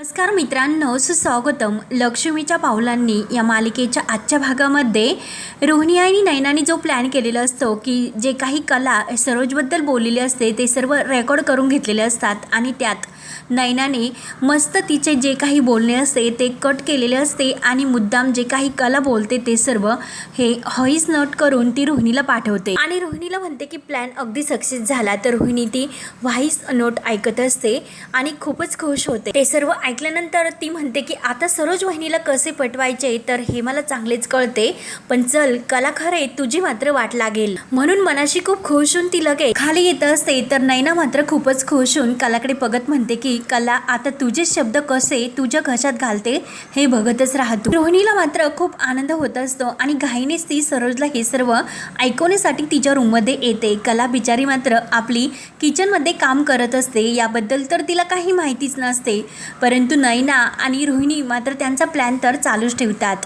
नमस्कार मित्रांनो सुस्वागतम. लक्ष्मीच्या पावलांनी या मालिकेच्या आजच्या भागामध्ये रोहिणी आणि नैनाने जो प्लॅन केलेला असतो की जे काही कला सरोजबद्दल बोललेले असते ते सर्व रेकॉर्ड करून घेतलेले असतात आणि त्यात नैनाने मस्त तिचे जे काही बोलणे असते ते कट केलेले असते आणि मुद्दाम जे काही कला बोलते ते सर्व हे हॉईस नोट करून ती रोहिणीला पाठवते. आणि रोहिणीला म्हणते की प्लॅन अगदी सक्सेस झाला. तर रोहिणी ती व्हाईस नोट ऐकत असते आणि खूपच खुश होते. ते सर्व ऐकल्यानंतर ती म्हणते की आता सरोज वहिनीला कसे पटवायचे तर हे मला चांगलेच कळते पण चल कला खरे तुझी मात्र वाट लागेल. म्हणून मनाशी खूप खुश होऊन ती लगे खाली येत असते. तर नैना मात्र खूपच खुश होऊन कलाकडे बघत म्हणते की कला आता तुझे शब्द कसे तुझ्या घशात घालते हे बघतच राहतो रोहिणीला मात्र खूप आनंद होत असतो आणि घाईनेच ती सरोजला हे सर्व ऐकवण्यासाठी तिच्या रूममध्ये येते. कला बिचारी मात्र आपली किचनमध्ये काम करत असते याबद्दल तर तिला काही माहितीच नसते. परंतु नैना आणि रोहिणी मात्र त्यांचा प्लॅन तर चालूच ठेवतात.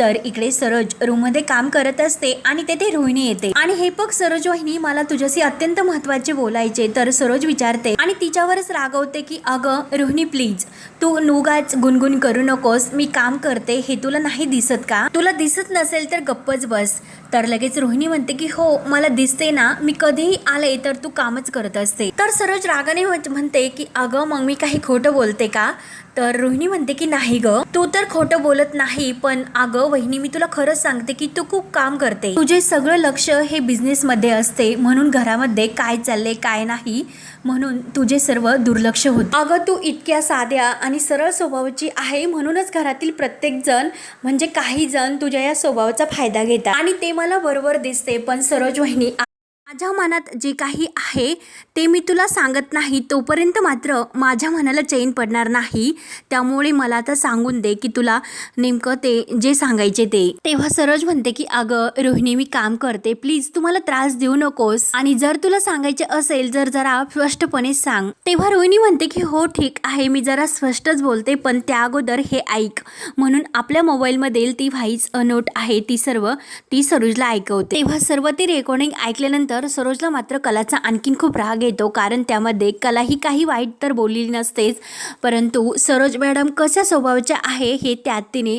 तर इकडे सरोज रूममध्ये काम करत असते आणि तेथे रोहिणी येते. आणि हे बघ सरोज वहिनी मला तुझ्याशी अत्यंत महत्त्वाचे बोलायचे तर सरोज विचारते आणि तिच्यावरच रागवते की अगं रोहिणी प्लीज तू नुगाच गुणगुण करू नकोस. मी काम करते. हे तुला नाही दिसत का? तुला दिसत नसेल तर गप्पच बस. तर लगेच रोहिणी म्हणते की हो मला दिसते ना मी कधीही आले तर तू कामच करत असते. तर सरोज रागाने म्हणते की अगं मग मी काही खोटं बोलते का? तर रोहिणी म्हणते की नाही ग तू तर खोटं बोलत नाही पण अगं वहिनी मी तुला खरंच सांगते की तू खूप काम करते. तुझे सगळं लक्ष हे बिझनेस मध्ये असते म्हणून घरामध्ये काय चाललंय काय नाही म्हणून तुझे सर्व दुर्लक्ष होते. अगं तू इतक्या साध्या आणि सरळ स्वभावाची आहे म्हणूनच घरातील प्रत्येक जण म्हणजे काही जण तुझ्या या स्वभावाचा फायदा घेतात. आणि ते मला बरोबर दिसते पण सरोज वहिनी माझ्या मनात जे काही आहे ते मी तुला सांगत नाही तोपर्यंत मात्र माझ्या मनाला चैन पडणार नाही. त्यामुळे मला आता सांगून दे की तुला नेमकं ते जे सांगायचे ते. तेव्हा सरोज म्हणते की अगं रोहिणी मी काम करते. प्लीज तुम्हाला त्रास देऊ नकोस. आणि जर तुला सांगायचे असेल जर जरा स्पष्टपणे सांग. तेव्हा रोहिणी म्हणते की हो ठीक आहे. मी जरा स्पष्टच बोलते पण त्या अगोदर हे ऐक. म्हणून आपल्या मोबाईलमधील ती व्हाईस नोट आहे ती सर्व ती सरोजला ऐकवते. तेव्हा सर्व ती रेकॉर्डिंग ऐकल्यानंतर तर सरोजला मात्र कलाचा आणखीन खूप राग येतो कारण त्यामध्ये कला ही काही वाईट तर बोललेली नसतेच. परंतु सरोज मॅडम कशा स्वभावाच्या आहे हे त्यात तिने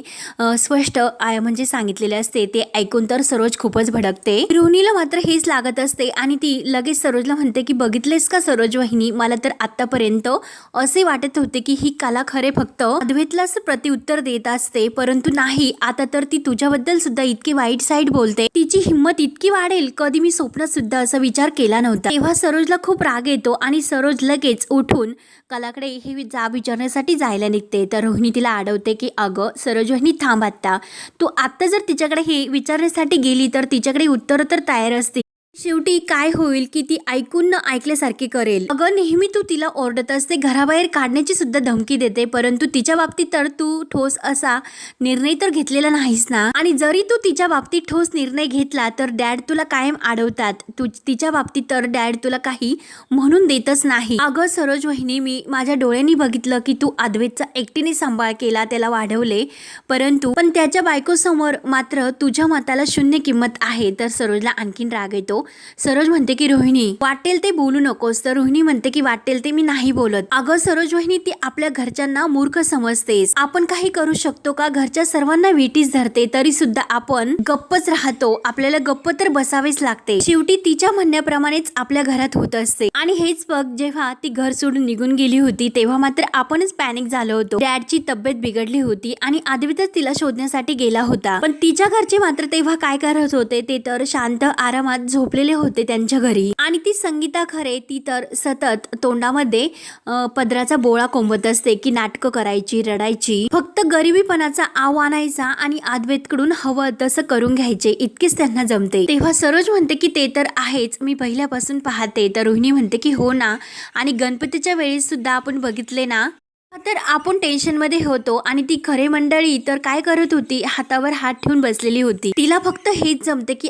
स्पष्ट आय म्हणजे सांगितलेले असते. ते ऐकून तर सरोज खूपच भडकते. रोहिणीला मात्र हेच लागत असते आणि ती लगेच सरोजला म्हणते की बघितलेस का सरोज वहिनी? मला तर आत्तापर्यंत असे वाटत होते की ही कला खरे फक्त अद्वैतलाच प्रतिउत्तर देत असते. परंतु नाही आता तर ती तुझ्याबद्दल सुद्धा इतकी वाईट साईड बोलते. तिची हिंमत इतकी वाढेल. कधी मी स्वप्नात सुद्धा असा विचार केला नव्हता. तेव्हा सरोजला खूप राग येतो आणि सरोज लगेच उठून कलाकडे ही जाब विचारण्यासाठी जायला निघते. तर रोहिणी तिला अडवते की अगं सरोज वहिनी थांब आत्ता. तू आत्ता जर तिच्याकडे हे विचारण्यासाठी गेली तर तिच्याकडे उत्तर तर तयार असते शेवटी काय होईल की ती ऐकून न ऐकल्यासारखी करेल. अगं नेहमी तू तिला ओरडत असते. घराबाहेर काढण्याची सुद्धा धमकी देते. परंतु तिच्या बाबतीत तर तू ठोस असा निर्णय तर घेतलेला नाहीस ना? आणि जरी तू तिच्या बाबतीत ठोस निर्णय घेतला तर डॅड तुला कायम अडवतात तू तिच्या बाबतीत तर डॅड तुला काही म्हणून देतच नाही. अगं सरोज वहिनी मी माझ्या डोळ्यांनी बघितलं की तू अद्वैतचा एकटीने सांभाळ केला त्याला वाढवले. परंतु पण त्याच्या बायकोसमोर मात्र तुझ्या मताला शून्य किंमत आहे. तर सरोजला आणखीन राग येतो. सरोज म्हणते की रोहिणी वाटेल ते बोलू नकोस. तर रोहिणी म्हणते की वाटेल ते मी नाही बोलत. अगं सरोज वहिनी ती आपल्या घरच्यांना मूर्ख समजतेस. आपण काही करू शकतो का? घरच्या सर्वांना वेटीस धरते तरी सुद्धा आपण गप्पच राहतो. आपल्याला गप्प तर बसावेच लागते. शेवटी तिच्या म्हणण्याप्रमाणेच आपल्या घरात होत असते. आणि हेच बघ जेव्हा ती घर सोडून निघून गेली होती तेव्हा मात्र आपणच पॅनिक झालो होतो. डॅडची तब्येत बिघडली होती आणि आदवीतच तिला शोधण्यासाठी गेला होता. पण तिच्या घरचे मात्र तेव्हा काय करत होते ते तर शांत आरामात झोप झोपलेले होते त्यांच्या घरी. आणि ती संगीता खरे ती तर सतत तोंडामध्ये पदराचा बोळा कोंबत असते की नाटकं करायची रडायची. फक्त गरिबीपणाचा आव आणायचा आणि आदवेतकडून हवं तसं करून घ्यायचे इतकेच त्यांना जमते. तेव्हा सरोज म्हणते की ते तर आहेच मी पहिल्यापासून पाहते. तर रोहिणी म्हणते की हो ना. आणि गणपतीच्या वेळेस सुद्धा आपण बघितले ना तर आपण टेन्शनमध्ये होतो आणि ती खरे मंडळी तर काय करत होती? हातावर हात ठेवून बसलेली होती. तिला फक्त हेच जमते की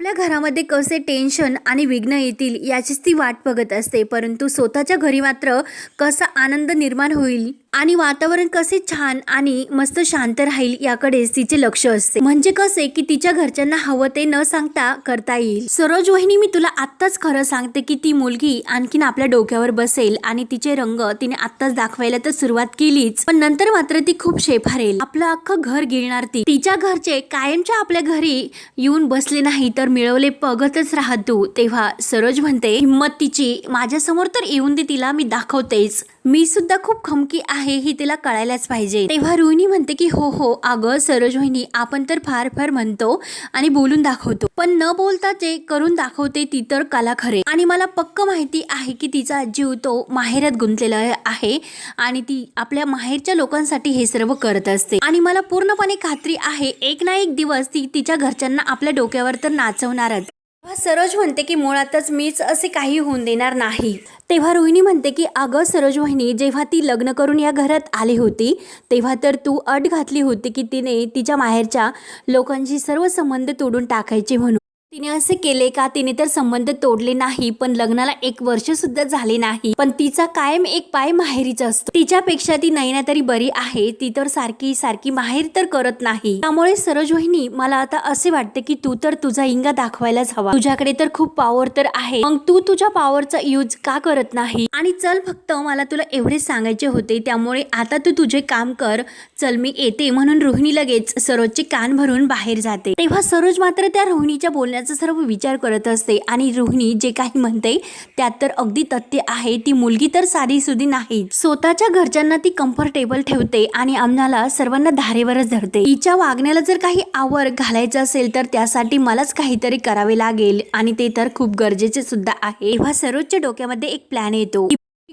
आपल्या घरामध्ये कसे टेन्शन आणि विघ्न येतील याचीच ती वाट बघत असते परंतु स्वतःच्या घरी मात्र कसा आनंद निर्माण होईल? आणि वातावरण कसे छान आणि मस्त शांत राहील याकडेच तिचे लक्ष असते. म्हणजे कसे की तिच्या घरच्यांना हवं ते न सांगता करता येईल. सरोज वहिनी मी तुला आत्ताच खरं सांगते की ती मुलगी आणखीन आपल्या डोक्यावर बसेल आणि तिचे रंग तिने आत्ताच दाखवायला तर सुरुवात केलीच. पण नंतर मात्र ती खूप शेफारेल. आपलं अख्खं घर गिळणार ती. तिच्या घरचे कायमच्या आपल्या घरी येऊन बसले नाही तर मिळवले पगतच राहत तू. तेव्हा सरोज म्हणते हिंमत तिची. माझ्यासमोर तर येऊन दे तिला मी दाखवतेच. मी सुद्धा खूप खमकी आहे ही तिला कळायलाच पाहिजे. तेव्हा रोहिणी म्हणते की हो हो अगं सरोज वहिनी आपण तर फार फार म्हणतो आणि बोलून दाखवतो. पण न बोलता जे करून दाखवते ती तर कला खरे. आणि मला पक्क माहिती आहे की तिचा जीव तो माहेरात गुंतलेला आहे आणि ती आपल्या माहेरच्या लोकांसाठी हे सर्व करत असते. आणि मला पूर्णपणे खात्री आहे एक ना एक दिवस ती तिच्या घरच्यांना आपल्या डोक्यावर तर नाचवणारच. सरोज म्हणते की मुळातच मीच असे काही होऊन देणार नाही. तेव्हा रोहिणी म्हणते की अगं सरोज वहिनी जेव्हा ती लग्न करून या घरात आली होती तेव्हा तर तू अट घातली होती की तिने तिच्या माहेरच्या लोकांशी सर्व संबंध तोडून टाकायचे म्हणून. तिने असे केले का? तिने तर संबंध तोडले नाही पण लग्नाला एक वर्ष सुद्धा झाले नाही. पण तिचा कायम एक पाय माहेरीच असतो. तिच्यापेक्षा ती नैना तरी बरी आहे. ती तर सारखी सारखी माहेर तर करत नाही. त्यामुळे सरोज वहिनी मला आता असे वाटते की तू तर तुझा इंगा दाखवायलाच हवा. तुझ्याकडे तर खूप पॉवर तर आहे. मग तू तुझ्या पॉवरचा यूज का करत नाही? आणि चल फक्त मला तुला एवढेच सांगायचे होते. त्यामुळे आता तू तुझे काम कर. चल मी येते म्हणून रोहिणी लगेच सरोजचे कान भरून बाहेर जाते. तेव्हा सरोज मात्र त्या रोहिणीच्या बोलण्याचा सर्व विचार करत असते. आणि रोहिणी जे काही म्हणते त्यात तर अगदी तथ्य आहे. ती मुलगी तर साधी सुधी नाही. स्वतःच्या घरच्यांना ती कम्फर्टेबल ठेवते आणि आम्हाला सर्वांना धारेवरच धरते. तिच्या वागण्याला जर काही आवर घालायचं असेल तर त्यासाठी मलाच काहीतरी करावे लागेल. आणि ते तर खूप गरजेचे सुद्धा आहे. तेव्हा सर्वोच्च डोक्यामध्ये एक प्लॅन येतो.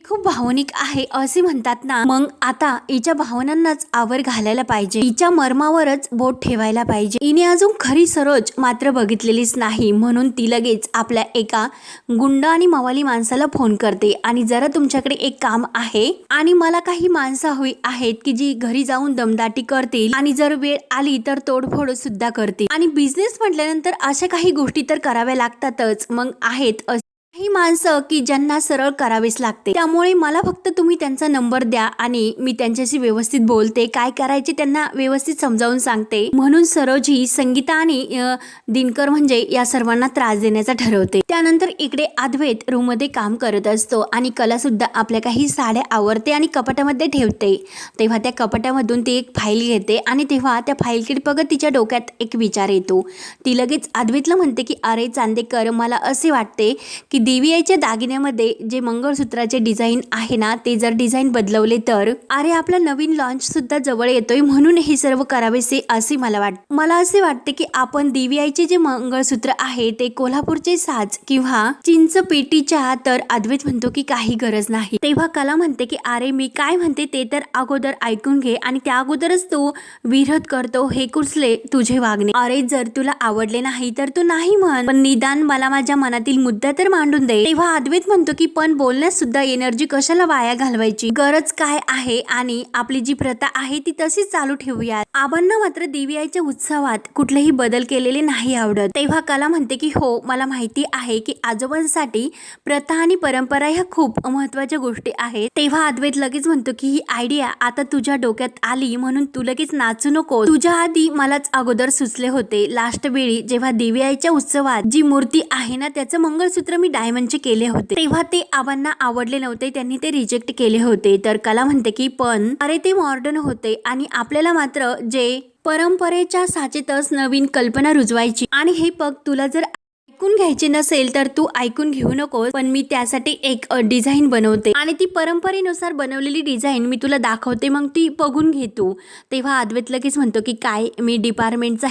खूप भावनिक आहे असे म्हणतात ना. मग आता हिच्या भावनांनाच आवर घालायला पाहिजे. हिच्या मर्मावरच बोट ठेवायला पाहिजे. हिने अजून खरी सरोज मात्र बघितलेलीच नाही. म्हणून ती लगेच आपल्या एका गुंड आणि मवाली माणसाला फोन करते. आणि जरा तुमच्याकडे एक काम आहे. आणि मला काही माणसं हवी आहेत की जी घरी जाऊन दमदाटी करतील. आणि जर वेळ आली तर तोडफोड सुद्धा करतील. आणि बिझनेस म्हटल्यानंतर अशा काही गोष्टी तर कराव्या लागतातच. मग आहेत ही काही माणसं की ज्यांना सरळ करावेच लागते. त्यामुळे मला फक्त तुम्ही त्यांचा नंबर द्या आणि मी त्यांच्याशी व्यवस्थित बोलते काय करायचे त्यांना व्यवस्थित समजावून सांगते. म्हणून सरोज ही संगीता आणि दिनकर म्हणजे या सर्वांना त्रास देण्याचा ठरवते. त्यानंतर इकडे अद्वैत रूममध्ये काम करत असतो आणि कला सुद्धा आपल्या काही साड्या आवरते आणि कपाटामध्ये ठेवते. तेव्हा त्या कपाटामधून ती एक फाईल घेते आणि तेव्हा त्या फाईलकडे बघत तिच्या डोक्यात एक विचार येतो. ती लगेच अद्वैतला म्हणते की अरे चांदेकर मला असे वाटते की देवी आईच्या दागिन्यामध्ये जे मंगळसूत्राचे डिझाईन आहे ना ते जर डिझाईन बदलवले तर? अरे आपला नवीन लॉन्च सुद्धा जवळ येतोय म्हणून हे सर्व करावेसे असे मला वाट मला असे वाटते की आपण देवी आईचे जे मंगळसूत्र आहे ते कोल्हापूरचे साज किंवा चिंच पेटीच्या तर अद्वैत म्हणतो की काही गरज नाही. तेव्हा कला म्हणते की अरे मी काय म्हणते ते तर अगोदर ऐकून घे आणि त्या अगोदरच तो विरोध करतो हे कुसले तुझे वागणे? अरे जर तुला आवडले नाही तर तू नाही म्हण. पण निदान मला माझ्या मनातील मुद्दा तर मांडून देईल. तेव्हा अद्वैत म्हणतो की पण बोलण्यास सुद्धा एनर्जी कशाला वाया घालवायची? गरज काय आहे? आणि आपली जी प्रथा आहे ती तशीच चालू ठेवूया आबांना मात्र देवी आईच्या उत्सवात कुठलेही बदल केलेले नाही आवडत. तेव्हा कला म्हणते की हो मला माहिती आहे की आजोबांसाठी प्रथा आणि परंपरा ह्या खूप महत्त्वाच्या गोष्टी आहेत. तेव्हा अद्वैत लगेच म्हणतो की ही आयडिया आता तुझ्या डोक्यात आली म्हणून तू लगेच नाचू नको तुझ्या आधी मलाच अगोदर सुचले होते. लास्ट वेळी जेव्हा देवी आईच्या उत्सवात जी मूर्ती आहे ना त्याचं मंगळसूत्र मी डायमंडचे केले होते. तेव्हा ते आबांना आवडले नव्हते. त्यांनी ते रिजेक्ट केले होते. तर कला म्हणते की पण अरे ते मॉडर्न होते आणि आपल्याला मात्र जे परंपरेच्या साचेतच नवीन कल्पना रुजवायची. आणि हे पग तुला जर ऐकून घ्यायचे नसेल तर तू ऐकून घेऊ नको पण मी त्यासाठी एक डिझाईन बनवते. आणि ती परंपरेनुसार बनवलेली डिझाईन मी तुला दाखवते. मग ती बघून घेतो तेव्हा अद्वैत लगेच म्हणतो की काय? मी डिपार्टमेंटचा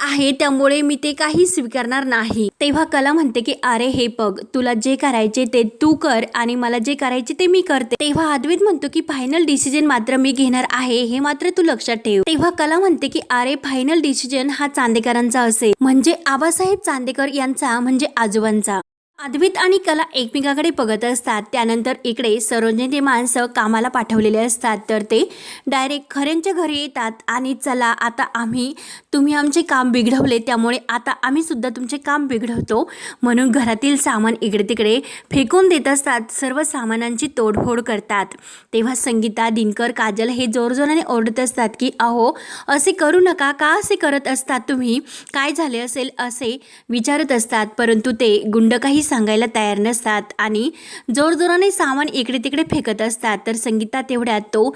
आहे त्यामुळे मी ते काही स्वीकारणार नाही. तेव्हा कला म्हणते की अरे हे बघ तुला जे करायचे ते तू कर आणि मला जे करायचे ते मी करते. तेव्हा अद्वैत म्हणतो की फायनल डिसिजन मात्र मी घेणार आहे हे मात्र तू लक्षात ठेव. तेव्हा कला म्हणते की अरे फायनल डिसिजन हा चांदेकरांचा असेल. म्हणजे आबासाहेब चांदेकर यांचा म्हणजे आजोबांचा. अद्वित आणि कला एकमेकाकडे बघत असतात. त्यानंतर इकडे सरोजने ते माणसं कामाला पाठवलेले असतात. तर ते डायरेक्ट खऱ्यांच्या घरी येतात आणि चला आता आम्ही तुम्ही आमचे काम बिघडवले त्यामुळे आता आम्हीसुद्धा तुमचे काम बिघडवतो. म्हणून घरातील सामान इकडे तिकडे फेकून देत असतात. सर्व सामानांची तोडफोड करतात. तेव्हा संगीता दिनकर काजल हे जोरजोराने ओरडत असतात की अहो असे करू नका का असे करत असतात तुम्ही? काय झाले असेल? असे विचारत असतात. परंतु ते गुंड काही सांगायला तयार नसतात आणि जोरजोराने सामान इकडे तिकडे फेकत असतात. तर संगीता तेवढ्यात तो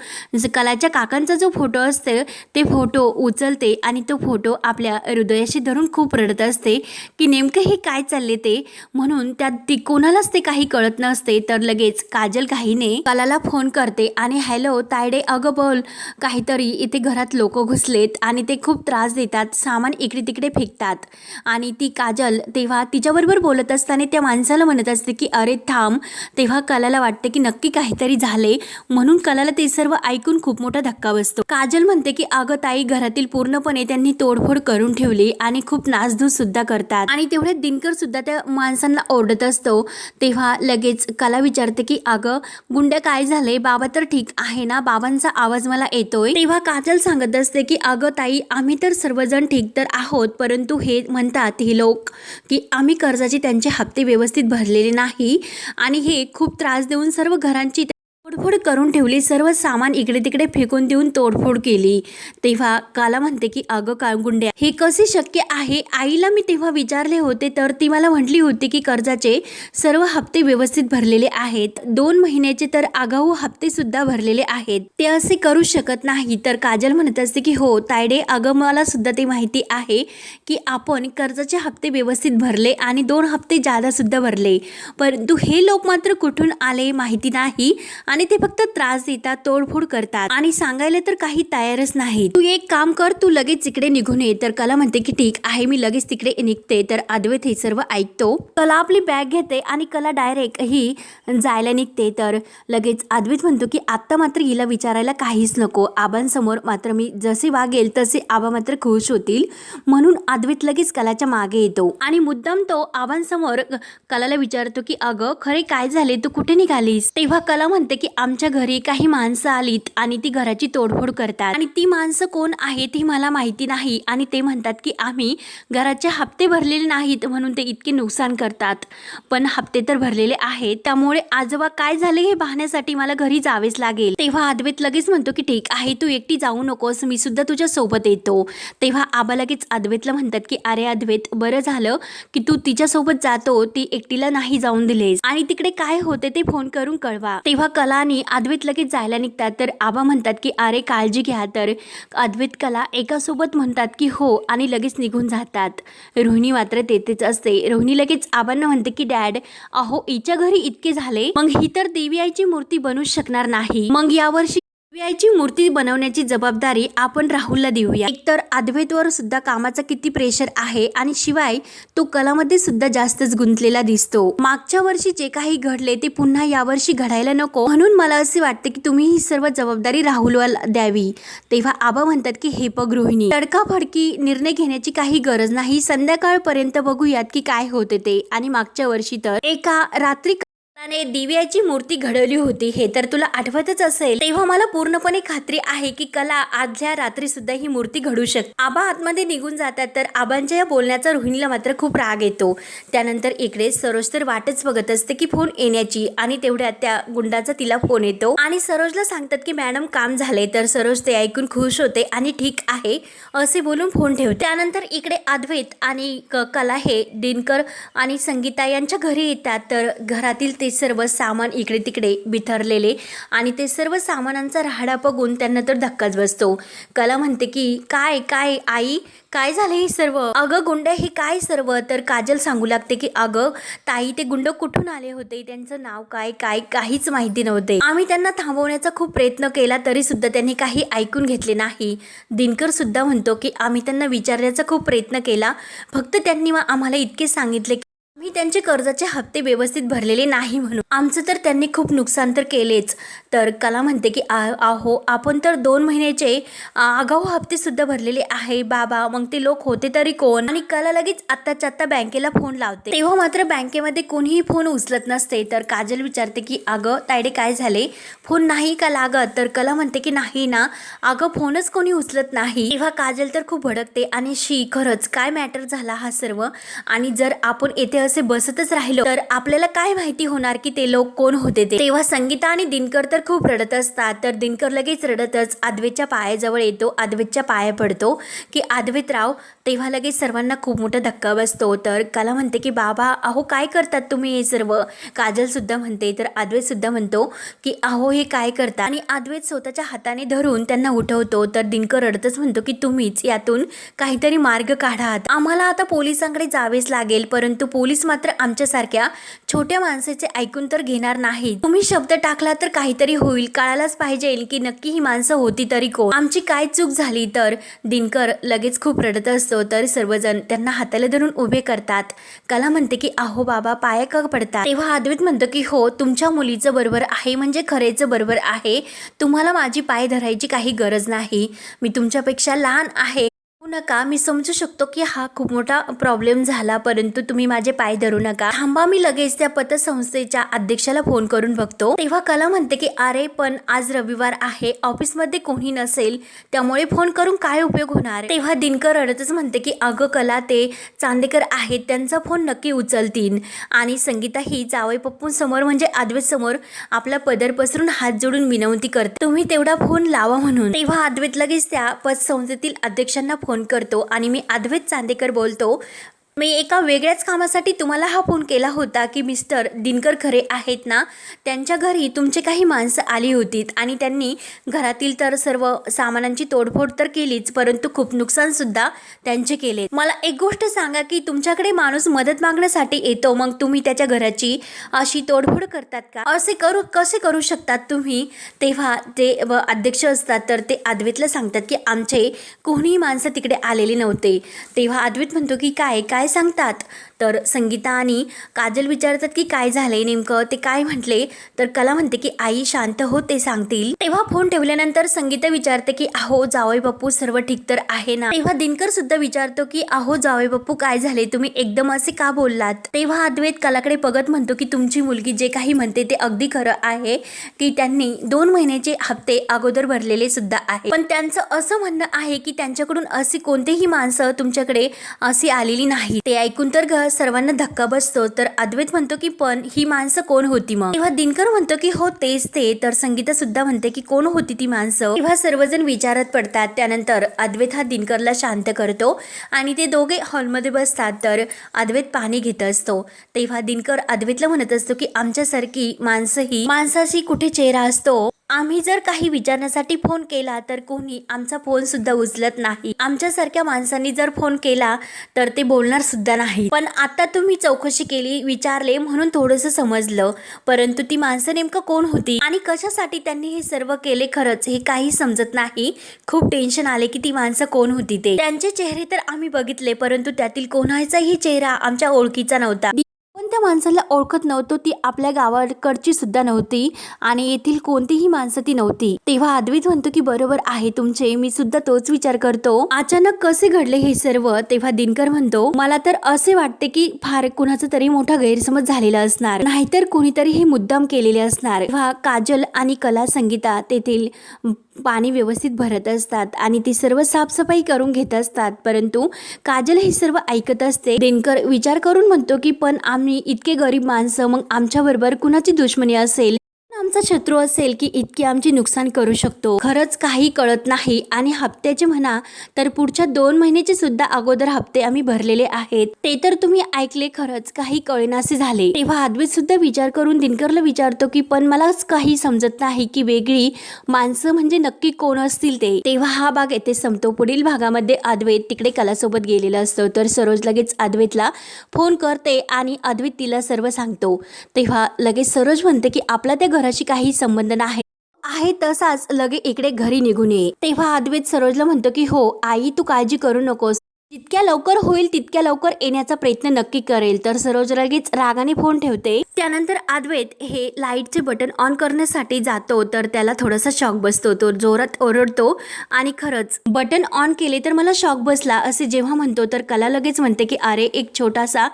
कलाच्या काकांचा जो फोटो असतो ते फोटो उचलते आणि तो फोटो आपल्या हृदयाशी धरून खूप रडत असते की नेमकं हे काय चालले ते? म्हणून त्यात ती कोणालाच ते काही कळत नसते. तर लगेच काजल घाईने कलाला फोन करते आणि हॅलो तायडे अगं बोल. काहीतरी इथे घरात लोक घुसलेत आणि ते खूप त्रास देतात. सामान इकडे तिकडे फेकतात. आणि ती काजल तेव्हा तिच्याबरोबर बोलत असताना त्या माणसाला म्हणत असते की अरे थांब तेव्हा कलाला वाटते की नक्की काहीतरी झाले म्हणून कलाला ते सर्व ऐकून खूप मोठा धक्का बसतो. काजल म्हणते की अगं ताई घरातील पूर्णपणे त्यांनी तोडफोड करून ठेवली आणि खूप नासधूस सुद्धा करतात. आणि तेवढ्यात दिनकर सुद्धा त्या माणसांना ओरडत असतो. तेव्हा लगेच कला विचारते की अगं गुंड्या काय झाले बाबा तर ठीक आहे ना? बाबांचा आवाज मला येतोय. तेव्हा काजल सांगत असते की अगं ताई आम्ही तर सर्वजण ठीक तर आहोत परंतु हे म्हणतात हे लोक की आम्ही कर्जाचे त्यांचे हप्ते व्यवस्थित भरलेले नाही आणि हे खूप त्रास देऊन सर्व घरांची तोडफोड करून ठेवली सर्व सामान इकडे तिकडे फेकून देऊन तोडफोड केली. तेव्हा काला म्हणते की अगं का गुंड्या हे कसे शक्य आहे? आईला मी तेव्हा विचारले होते तर ती मला म्हटली होती की कर्जाचे सर्व हप्ते व्यवस्थित भरलेले आहेत. दोन महिन्याचे तर आगाऊ हप्ते सुद्धा भरलेले आहेत. ते असे करू शकत नाही. तर काजल म्हणत असते की हो तायडे अगं मला सुद्धा ते माहिती आहे की आपण कर्जाचे हप्ते व्यवस्थित भरले आणि दोन हप्ते जादा सुद्धा भरले. परंतु हे लोक मात्र कुठून आले माहिती नाही आणि ते फक्त त्रास देतात तोडफोड करतात. आणि सांगायला तर काही तयारच नाही तू एक काम कर तू लगेच इकडे निघून ये. तर कला म्हणते की ठीक आहे मी लगेच तिकडे निघते. तर अद्वैत हे सर्व ऐकतो. कला आपली बॅग घेते आणि कला डायरेक्ट ही जायला निघते. तर लगेच अद्वैत म्हणतो की आत्ता मात्र हिला विचारायला काहीच नको. आबांसमोर मात्र मी जसे वागेल तसे आबा मात्र खुश होतील. म्हणून अद्वैत लगेच कलाच्या मागे येतो. आणि मुद्दाम तो आबांसमोर कलाला विचारतो की अगं खरे काय झाले? तू कुठे निघालीस? तेव्हा कला म्हणते की आमच्या घरी काही माणसं आलीत आणि ती घराची तोडफोड करतात. आणि ती माणसं कोण आहेत ही मला माहिती नाही. आणि ते म्हणतात की आम्ही घराचे हप्ते भरलेले नाहीत म्हणून ते इतके नुकसान करतात. पण हप्ते तर भरलेले आहेत. त्यामुळे आजोबा काय झाले हे पाहण्यासाठी मला घरी जावेच लागेल. तेव्हा अद्वैत लगेच म्हणतो की ठीक आहे तू एकटी जाऊ नकोस. मी सुद्धा तुझ्या सोबत येतो. तेव्हा आबा लगेच अद्वैतला म्हणतात की अरे अद्वैत बरं झालं की तू तिच्यासोबत जातो. ती एकटीला नाही जाऊन दिलेस. आणि तिकडे काय होते ते फोन करून कळवा. तेव्हा कला आणि अद्वैत लगेच जायला निघतात. तर आबा म्हणतात की अरे काळजी घ्या. तर अद्वैत कला एकासोबत म्हणतात की हो आणि लगेच निघून जातात. रोहिणी मात्र तेथेच असते. रोहिणी लगेच आबांना म्हणते की डॅड अहो हिच्या घरी इतके झाले. मग ही तर देवी आईची मूर्ती बनूच शकणार नाही. मग यावर्षी ची आईची मूर्ती बनवण्याची जबाबदारी आपण राहुलला देऊया. एकतर अद्वैतवर सुद्धा कामाचा किती प्रेशर आहे आणि शिवाय तो कलामध्ये सुद्धा जास्तच गुंतलेला दिसतो. मागच्या वर्षी जे काही घडले ते पुन्हा यावर्षी घडायला नको. म्हणून मला असे वाटते की तुम्ही ही सर्व जबाबदारी राहुलवर द्यावी. तेव्हा आबा म्हणतात की हे गृहिणी तडकाफडकी निर्णय घेण्याची काही गरज नाही. संध्याकाळपर्यंत बघूयात की काय होते ते. आणि मागच्या वर्षी तर एका रात्री ने दिव्याची मूर्ती घडवली होती. हे तर तुला आठवतच असेल. तेव्हा मला पूर्णपणे खात्री आहे की कला आदल्या रात्री सुद्धा ही मूर्ती घडू शकते आबा आतमध्ये निघून जातात तर आबांच्या या बोलण्याचा रोहिणीला मात्र खूप राग येतो. त्यानंतर इकडे सरोज तर वाटच बघत असते की फोन येण्याची आणि तेवढ्यात त्या गुंडाचा तिला फोन येतो. आणि सरोजला सांगतात की मॅडम काम झाले तर सरोज ते ऐकून खुश होते आणि ठीक आहे असे बोलून फोन ठेवते. त्यानंतर इकडे अद्वैत आणि क- कला हे दिनकर आणि संगीता यांच्या घरी येतात. तर घरातील ते सर्व सामान इकडे तिकडे बिथरलेले आणि ते सर्व सामानांचा राहाडा बघून त्यांना तर धक्काच बसतो. कला म्हणते की काय काय आई? काय झालं हे सर्व? अगं गुंड हे काय सर्व? तर काजल सांगू लागते की अगं ताई ते गुंड कुठून आले होते? त्यांचं नाव काय काय काहीच माहिती नव्हते. आम्ही त्यांना थांबवण्याचा खूप प्रयत्न केला तरी सुद्धा त्यांनी काही ऐकून घेतले नाही. दिनकर सुद्धा म्हणतो की आम्ही त्यांना विचारण्याचा खूप प्रयत्न केला. फक्त त्यांनी आम्हाला इतके सांगितले मी त्यांचे कर्जाचे हप्ते व्यवस्थित भरलेले नाही म्हणून. आमचं तर त्यांनी खूप नुकसान तर केलेच. तर कला म्हणते की आ- आहो आपण तर दोन महिन्याचे आगाऊ हप्तेसुद्धा भरलेले आहे. बाबा मग ते लोक होते तरी कोण? आणि कला लगेच आत्ताच्या आत्ता बँकेला फोन लावते. तेव्हा मात्र बँकेमध्ये कोणीही फोन उचलत नसते. तर काजल विचारते की अगं तायडे काय झाले? फोन नाही का लागत? तर कला म्हणते की नाही ना. अगं फोनच कोणी उचलत नाही. तेव्हा काजल तर खूप भडकते आणि शी खरंच काय मॅटर झाला हा सर्व? आणि जर आपण येथे तसे बसतच राहिलो तर आपल्याला काय माहिती होणार की ते लोक कोण होते ते? तेव्हा संगीता आणि दिनकर तर खूप रडत असतात तर दिनकर लगेच रडतच आदवेच्या पायाजवळ येतो आद्वेतच्या पाया पडतो की आद्वेतराव तेव्हा लगेच सर्वांना खूप मोठा धक्का बसतो. तर कला म्हणते की बाबा अहो काय करतात तुम्ही हे सर्व? काजलसुद्धा म्हणते तर आद्वेतसुद्धा म्हणतो की अहो हे काय करता आणि आद्वेत स्वतःच्या हाताने धरून त्यांना उठवतो. तर दिनकर रडतच म्हणतो की तुम्हीच यातून काहीतरी मार्ग काढा आम्हाला आता पोलिसांकडे जावेच लागेल परंतु पोलीस मात्र आमच्यासारख्या छोट्या माणसाचे ऐकून तर घेणार नाही तुम्ही शब्द टाकला तर काहीतरी होईल. कळायलाच पाहिजे की नक्की ही माणसं होती तरी कोण? आमची काय चूक झाली? तर दिनकर लगेच खूप रडत असतो. तर सर्वजण त्यांना हाताला धरून उभे करतात. कला म्हणते की अहो बाबा पाया का पडतात? तेव्हा अद्वैत म्हणतो की हो तुमच्या मुलीचं बरोबर आहे म्हणजे खरेचं बरोबर आहे. तुम्हाला माझी पाय धरायची काही गरज नाही. मी तुमच्यापेक्षा लहान आहे. नका मी समजू शकतो की हा खूप मोठा प्रॉब्लेम झाला परंतु तुम्ही माझे पाय धरू नका. थांबा मी लगेच त्या पतसंस्थेच्या अध्यक्षाला फोन करून बघतो. तेव्हा कला म्हणते की अरे पण आज रविवार आहे. ऑफिसमध्ये कोणी नसेल त्यामुळे फोन करून काय उपयोग होणार? तेव्हा दिनकर रडतच म्हणते की अगं कला ते चांदेकर आहेत. त्यांचा फोन नक्की उचलतील आणि संगीता ही जावई पप्पूंसमोर म्हणजे अद्वैत समोर आपला पदर पसरून हात जोडून विनंती करते. तुम्ही तेवढा फोन लावा म्हणून. तेव्हा आद्वेत लगेच त्या पतसंस्थेतील अध्यक्षांना फोन करतो आणि मी अद्वैत चांदेकर बोलतो. मी एका वेगळ्याच कामासाठी तुम्हाला हा फोन केला होता की मिस्टर दिनकर खरे आहेत ना? त्यांच्या घरी तुमचे काही माणसं आली होती आणि त्यांनी घरातील तर सर्व सामानांची तोडफोड तर केलीच परंतु खूप नुकसानसुद्धा त्यांचे केले. मला एक गोष्ट सांगा की तुमच्याकडे माणूस मदत मागण्यासाठी येतो मग तुम्ही त्याच्या घराची अशी तोडफोड करतात का? असे करू कसे करू शकतात तुम्ही? तेव्हा ते व अध्यक्ष असतात तर ते अद्वैतला सांगतात की आमचे कोणीही माणसं तिकडे आलेली नव्हते. तेव्हा अद्वैत म्हणतो की काय काय सांगतात? तर संगीता आणि काजल विचारतात की काय झाले नेमकं? ते काय म्हटले? तर कला म्हणते की आई शांत हो ते सांगतील. तेव्हा फोन ठेवल्यानंतर संगीता विचारते की अहो जावई बापू सर्व ठीक तर आहे ना? तेव्हा दिनकर सुद्धा विचारतो की अहो जावई बापू काय झाले तुम्ही एकदम असे का बोललात? तेव्हा अद्वैत कलाकडे बघत म्हणतो की तुमची मुलगी जे काही म्हणते ते अगदी खरं आहे की त्यांनी दोन महिन्याचे हप्ते अगोदर भरलेले सुद्धा आहे. पण त्यांचं असं म्हणणं आहे की त्यांच्याकडून अशी कोणतेही माणसं तुमच्याकडे अशी आलेली नाही ते ऐकून तर घर सर्वांना धक्का बसतो तर अद्वैत म्हणतो की पण ही माणसं कोण होती मग? तेव्हा दिनकर म्हणतो की हो तेच ते. तर संगीता सुद्धा म्हणते की कोण होती ती माणसं? तेव्हा सर्वजण विचारत पडतात. त्यानंतर अद्वैत हा दिनकरला शांत करतो आणि ते दोघे हॉलमध्ये बसतात तर अद्वैत पाणी घेत असतो. तेव्हा दिनकर अद्वैतला म्हणत असतो की आमच्यासारखी माणसं ही माणसाशी कुठे चेहरा असतो? आम्ही जर काही विचारण्यासाठी फोन केला तर कोणी आमचा फोन सुद्धा उचलत नाही. आमच्यासारख्या माणसांनी जर फोन केला तर ते बोलणार सुद्धा नाही. पण आता तुम्ही चौकशी केली विचारले म्हणून थोडंसं समजलं. परंतु ती माणसं नेमकं कोण होती आणि कशासाठी त्यांनी हे सर्व केले खरंच हे काही समजत नाही. खूप टेन्शन आले की ती माणसं कोण होती ते. त्यांचे चेहरे तर आम्ही बघितले परंतु त्यातील कोणाचाही चेहरा आमच्या ओळखीचा नव्हता. त्या माणसाला ओळखत नव्हतो ती आपल्या गावाकडची सुद्धा नव्हती आणि येथील कोणतीही माणसं ती नव्हती. तेव्हा अद्वैत म्हणतो की बरोबर आहे तुमचे मी सुद्धा तोच विचार करतो. अचानक कसे घडले हे सर्व? तेव्हा दिनकर म्हणतो मला तर असे वाटते की फार कुणाचा तरी मोठा गैरसमज झालेला असणार. नाहीतर कुणीतरी हे मुद्दाम केलेले असणार. तेव्हा काजल आणि कला संगीता तेथील पाणी व्यवस्थित भरत असतात आणि ती सर्व साफसफाई करून घेत असतात. परंतु काजल हे सर्व ऐकत असते. दिनकर विचार करून म्हणतो की पण आम्ही इतके गरीब माणसं मग आमच्याबरोबर कुणाची दुश्मनी असेल? आमचा शत्रू असेल की इतकी आमची नुकसान करू शकतो. खरंच काही कळत नाही आणि हप्त्याचे म्हणा तर पुढच्या दोन महिन्याचे सुद्धा अगोदर हप्ते आम्ही भरलेले आहेत. ते तर तुम्ही ऐकले खरंच काही कळेनासे झाले. तेव्हा आदवेत सुद्धा विचार करून दिनकरला विचारतो की पण मलाच काही समजत नाही की वेगळी माणसं म्हणजे नक्की कोण असतील ते? तेव्हा हा भाग येथे संपतो. पुढील भागामध्ये अद्वैत तिकडे कलासोबत गेलेला असतो. तर सरोज लगेच अद्वैतला फोन करते आणि अद्वैत तिला सर्व सांगतो. तेव्हा लगेच सरोज म्हणते की आपला त्या घराशी काही संबंध नाही. आहे तसाच लगे इकडे घरी निघून ये. तेव्हा अद्वैत सरोजला म्हणतो की हो आई तू काळजी करू नकोस. जितक्या लवकर होईल तितक्या लवकर येण्याचा प्रयत्न नक्की करेल. तर सरोज लगेच रागाने फोन ठेवते. त्यानंतर अद्वैत हे लाईटचे बटन ऑन करण्यासाठी जातो. तर त्याला थोडासा शॉक बसतो. तो जोरात ओरडतो. आणि खरंच बटन ऑन केले तर मला शॉक बसला. असे जेव्हा म्हणतो तर कला लगेच म्हणते की अरे एक छोटासा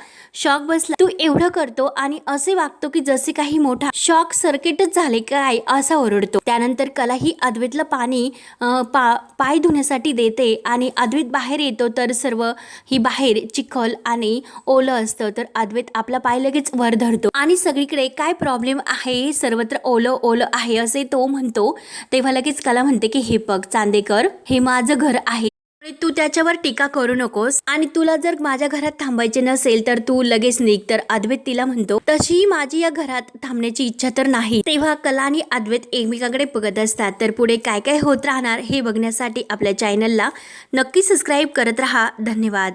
शॉक बसला. तू एवढं करतो आणि असे वागतो की जसे काही मोठा शॉक सर्किटच झाले काय? असा ओरडतो. त्यानंतर कला ही अद्वैतला पाणी पा पाय धुण्यासाठी देते. आणि अद्वैत बाहेर येतो. तर सर्व ही बाहेर चिखल आणि ओलं असतं तर अद्वैत आपला पाय लगेच वर धरतो. आणि सगळीकडे काय प्रॉब्लेम आहे? सर्वत्र ओलं ओलं आहे असे तो म्हणतो. तेव्हा लगेच कला म्हणते की हे बघ चांदेकर हे माझं घर आहे. तू त्याच्यावर टीका करू नकोस. आणि तुला जर माझ्या घरात थांबायचे नसेल तर तू लगेच निघ. तर अद्वैत तिला म्हणतो तशी माझी या घरात थांबण्याची इच्छा तर नाही. तेव्हा कला आणि अद्वैत एकमेकांकडे बघत असतात. तर पुढे काय काय होत राहणार हे बघण्यासाठी आपल्या चॅनलला नक्की सबस्क्राईब करत राहा. धन्यवाद.